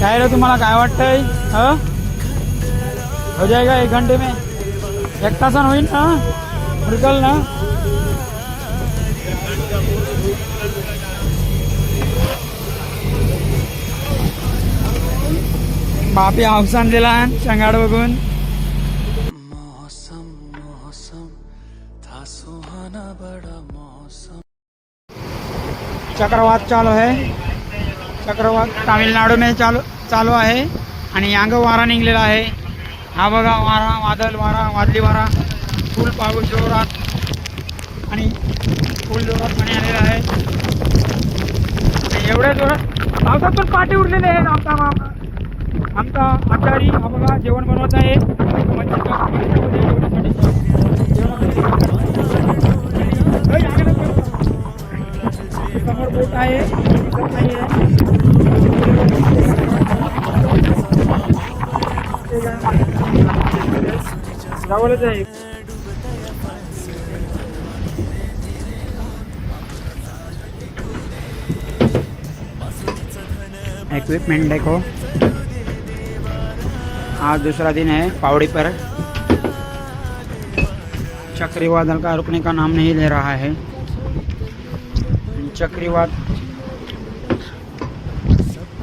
काय रे तुम्हाला काय वाटतंय? ह? हो जाएगा एक घंटे में? एक तासान होईल ना? निकल ना? बापी अवसान दिला शंगाड बघून. मौसम मौसम था सुहाना बड़ा मौसम। चक्रवात चालू आहे. चक्रवात तामिळनाडू में चालू चालू आहे. आणि अंग वारा निघलेला आहे. हा बघा वारा वादळ वारा वादळी वारा. फुल पाऊस जोरात. आणि फुल जोरात पाणी आलेलं आहे. आणि एवढ्या जोरात पावसात पण पाठी उरलेले आहेत आमचा आमचा आचारी हा बघा जेवण बनवत आहे. म्हणजे गावालाच आहे. इक्विपमेंट देखो। आज दूसरा दिन है पावड़ी पर। चक्रवादल का रुकने का नाम नहीं ले रहा है। चक्रीवाद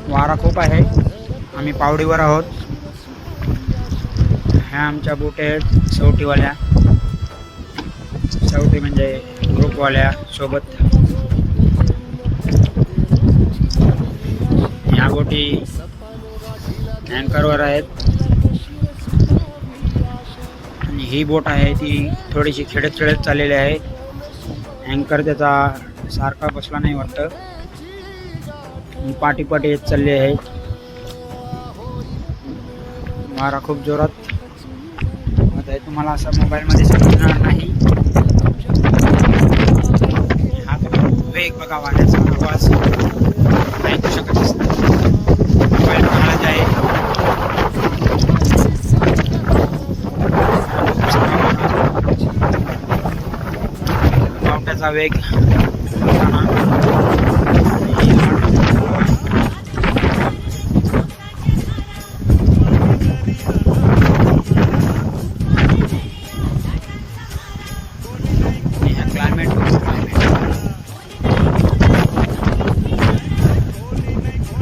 वारा खूप आहे। आम्ही पावडीवर आहोत। ह्या आमच्या बोट आहेत सवटीवाल्या सवटी म्हणजे ग्रुपवाल्या सोबत. ह्या बोटी अँकरवर आहेत. आणि ही बोट आहे ती थोडीशी खेळत खेळत चाललेली आहे. अँकर त्याचा सारखा बसला नाही वाटतं. आणि येत चालले आहे. वारा खूप जोरात. आहे. तुम्हाला असा मोबाईलमध्ये समजणार नाही. हा तो वेग बघा वाऱ्याचा आवाज. ऐकू शकत मोबाईल आवाज आहे. पावट्याचा वेग.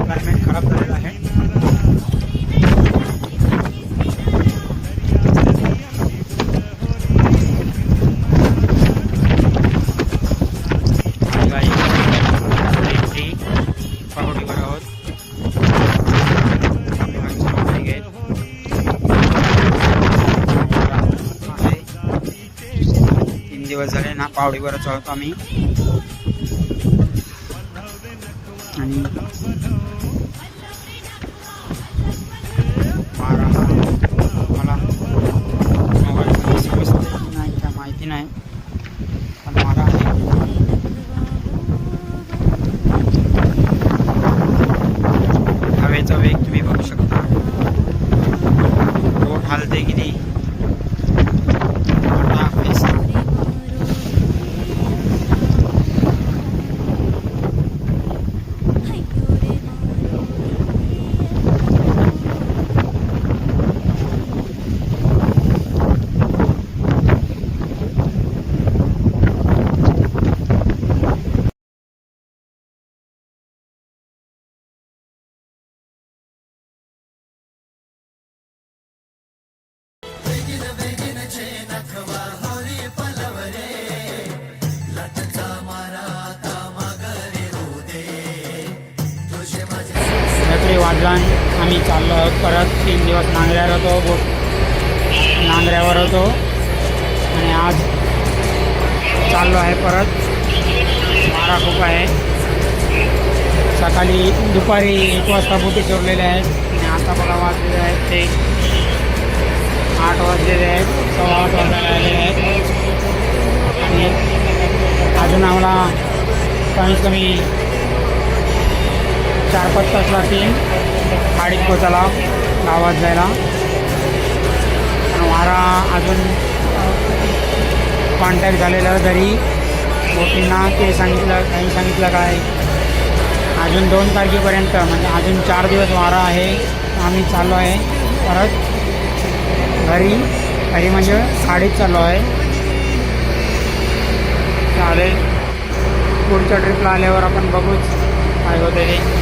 क्लायमेट खराब झालेलं आहे. ती तीन दिवस झाले ना पावडीवर आहोत आम्ही. आणि रात्री आम्ही चाललो आहोत. परत तीन दिवस नांगऱ्यावर होतो. बोट नांगऱ्यावर होतो. आणि आज चाललो आहे परत. मारा खूप आहे. सकाळी दुपारी एक वाजता बोटी चोरलेल्या आहेत. आणि आता मला वाजलेले आहेत ते आठ वाजलेले आहेत. सव्वा आठ वाजायला आलेले आहेत. आणि अजून आम्हाला कमीत कमी चार पाच तास लागतील गाडीत पोचायला गावात जायला वारा अजून कॉन्टॅक्ट झालेलं तरी बोटींना ते सांगितलं काही सांगितलं काय? अजून दोन तारखेपर्यंत म्हणजे अजून चार दिवस वारा आहे आम्ही चाललो आहे. परत घरी घरी म्हणजे गाडीत चाललो आहे. चालेल. पुढच्या ट्रिपला आल्यावर आपण बघूच काय होतं ते.